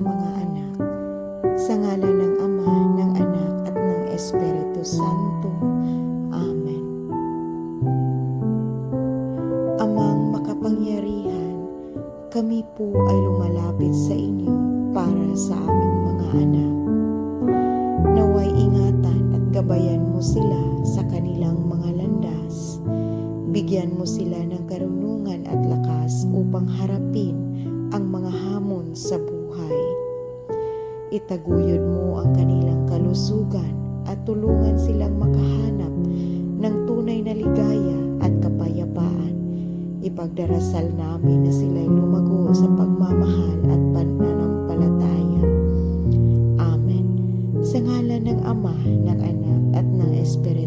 mga anak, sa ngalan ng Ama, ng Anak, at ng Espiritu Santo. Amen. Amang makapangyarihan, kami po ay lumalapit sa inyo para sa aming mga anak. Naway ingatan at gabayan mo sila sa kanilang mga landas. Bigyan mo sila ng karunungan at lakas upang harapin ang mga hamon sa buhay. Itaguyod mo ang kanilang kalusugan at tulungan silang makahanap ng tunay na ligaya at kapayapaan. Ipagdarasal namin na sila'y lumago sa pagmamahal at pananampalataya. Amen. Sa ngalan ng Ama, ng Anak, at ng Espiritu